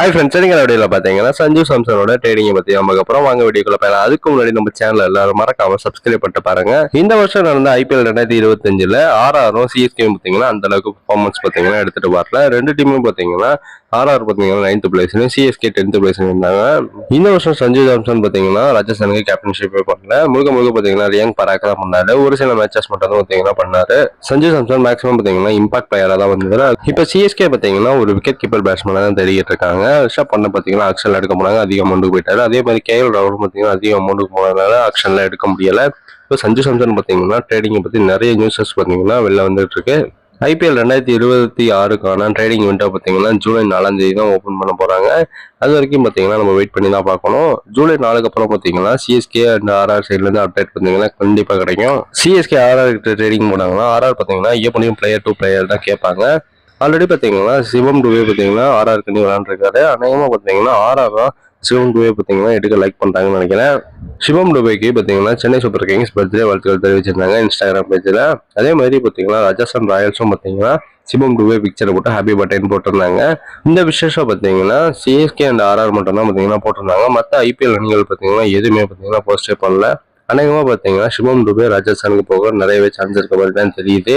Hi friends சரிங்க. வீடியோவில் பார்த்தீங்கன்னா சஞ்சு சாம்சனோட ட்ரேடிங்கை பற்றி நமக்கு அப்புறம் வாங்க வீடியோக்குள்ள போயிடலாம். அதுக்கு முன்னாடி நம்ம சேனல் எல்லாரும் மறக்காம சப்ஸ்கிரைப் பண்ணிட்டு பாருங்க. இந்த வருஷம் நடந்த ஐபிஎல் ரெண்டாயிரத்தி இருபத்தஞ்சில் ஆர்ஆரும் சிஎஸ்கே பார்த்தீங்கன்னா அந்த அளவுக்கு பர்ஃபார்மன்ஸ் பார்த்தீங்கன்னா எடுத்துட்டு வரல. ரெண்டு டீமும் பார்த்தீங்கன்னா ஆர்ஆர் பார்த்தீங்கன்னா நைன்த் பிளேஸ்லையும் சிஎஸ்கே டென்த் பிளேஸ்லையும் இருந்தாங்க. இந்த வருஷம் சஞ்சு ஜாம்சன் பார்த்தீங்கன்னா ராஜஸ்தானுக்கு கேப்டன்ஷிப்பே பண்ணல. முழுக்க முழுக்க பார்த்தீங்கன்னா ரியங் பராக் தான் பண்ணாரு. ஒரு சில மேட்சஸ் மட்டும் தான் பார்த்தீங்கன்னா பண்ணாரு. சஞ்சு ஜாம்சன் மேக்ஸிமம் பார்த்தீங்கன்னா இம்பாக்ட் பிளேயராக தான் வந்தது இப்போ சிஎஸ்கே பார்த்தீங்கன்னா ஒரு விக்கெட் கீப்பர் பேட்ஸ்மேனாக தான் தெரிவிட்டு இருக்காங்க. ரிஷப் பண்ண பார்த்தீங்கன்னா ஆக்ஷனில் எடுக்க போனாங்க அதிக அமௌண்ட்டுக்கு போயிட்டாரு. அதே மாதிரி கேஎல் ராகுல் பார்த்தீங்கன்னா அதிக அமௌண்ட்டுக்கு போனதுனால ஆக்ஷனில் எடுக்க முடியல. இப்போ சஞ்சு சாம்சன் பார்த்தீங்கன்னா ட்ரேடிங்கை பற்றி நிறைய நியூஸஸ் பார்த்தீங்கன்னா வெளில வந்துட்டு இருக்கு. ஐபிஎல் ரெண்டாயிரத்தி இருபத்தி ஆறுக்கான ட்ரேடிங் விண்டோ பார்த்தீங்கன்னா ஜூலை நாலாம் தேதி தான் ஓப்பன் பண்ண போறாங்க. அது வரைக்கும் பார்த்தீங்கன்னா நம்ம வெயிட் பண்ணி தான் பார்க்கணும். ஜூலை நாலுக்கு அப்புறம் பார்த்தீங்கன்னா சிஎஸ்கே அண்ட் ஆர்ஆர் சைட்லேருந்து அப்டேட் பார்த்தீங்கன்னா கண்டிப்பாக கிடைக்கும். சிஎஸ்கே ஆர்ஆர் ட்ரேடிங் போனாங்கன்னா ஆர்ஆர் பார்த்தீங்கன்னா எப்படியும் பிளேயர் டூ பிளேயர் தான் கேட்பாங்க. ஆல்ரெடி பார்த்தீங்கன்னா சிவம் டுவே பார்த்தீங்கன்னா ஆர்ஆர் கண்டி விளாண்டுருக்காரு. அநேகமாக பார்த்தீங்கன்னா ஆர்ஆர் தான் சிவம் டுவே பார்த்தீங்கன்னா எடுக்க லைக் பண்ணுறாங்கன்னு நினைக்கிறேன். சிவம் டுபைக்கு பார்த்தீங்கன்னா சென்னை சூப்பர் கிங்ஸ் பர்த்டே வாழ்த்துக்கள் தெரிவிச்சிருந்தாங்க இன்ஸ்டாகிராம் பேஜில் அதே மாதிரி பார்த்தீங்கன்னா ராஜஸ்தான் ராயல்ஸும் பார்த்தீங்கன்னா சிவம் டுபே பிக்சரை போட்டு ஹாப்பி பர்த்டேன்னு போட்டிருந்தாங்க. இந்த விசேஷம் பார்த்தீங்கன்னா சிஎஸ்கே அண்ட் ஆர்ஆர் மட்டும் தான் பார்த்தீங்கன்னா போட்டிருந்தாங்க. மற்ற ஐபிஎல் அணிகள் பார்த்தீங்கன்னா எதுவுமே பார்த்தீங்கன்னா போஸ்டே பண்ணல. அநேகமாக பார்த்தீங்கன்னா சிவம் டுபே ராஜஸ்தானுக்கு போக நிறையவே சான்ஸ் இருக்க மாதிரி தான் தெரியுது.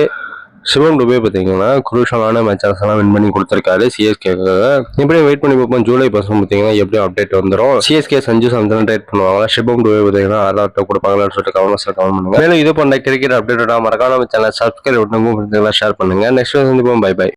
சிவம் டுபே பார்த்தீங்கன்னா குரூஷனான மேட்சஸ் எல்லாம் வின் பண்ணி கொடுத்துருக்காரு சிஎஸ்கேக்காக எப்படியும் வெயிட் பண்ணி பார்ப்போம். ஜூலை பசங்க பார்த்தீங்கன்னா எப்படியும் அப்டேட் வந்துடும் சிஎஸ்கே சஞ்சு சாம்சன் ட்ரேட் பண்ணுவாங்களா சிவம் டுபே பார்த்தீங்கன்னா ஆர்ஆர்ட்ட கொடுப்பாங்களான்னு சொல்லிட்டு கவர்மெண்ட் கவர்மெண்ட் பண்ணுங்க. மேலும் இது பண்ண கிரிக்கெட் அப்டேட்டடாக மறக்காம சேனல் சப்ஸ்கிரைப் பண்ணுங்க ஷேர் பண்ணுங்க. நெக்ஸ்ட் சந்திப்போம். Bye bye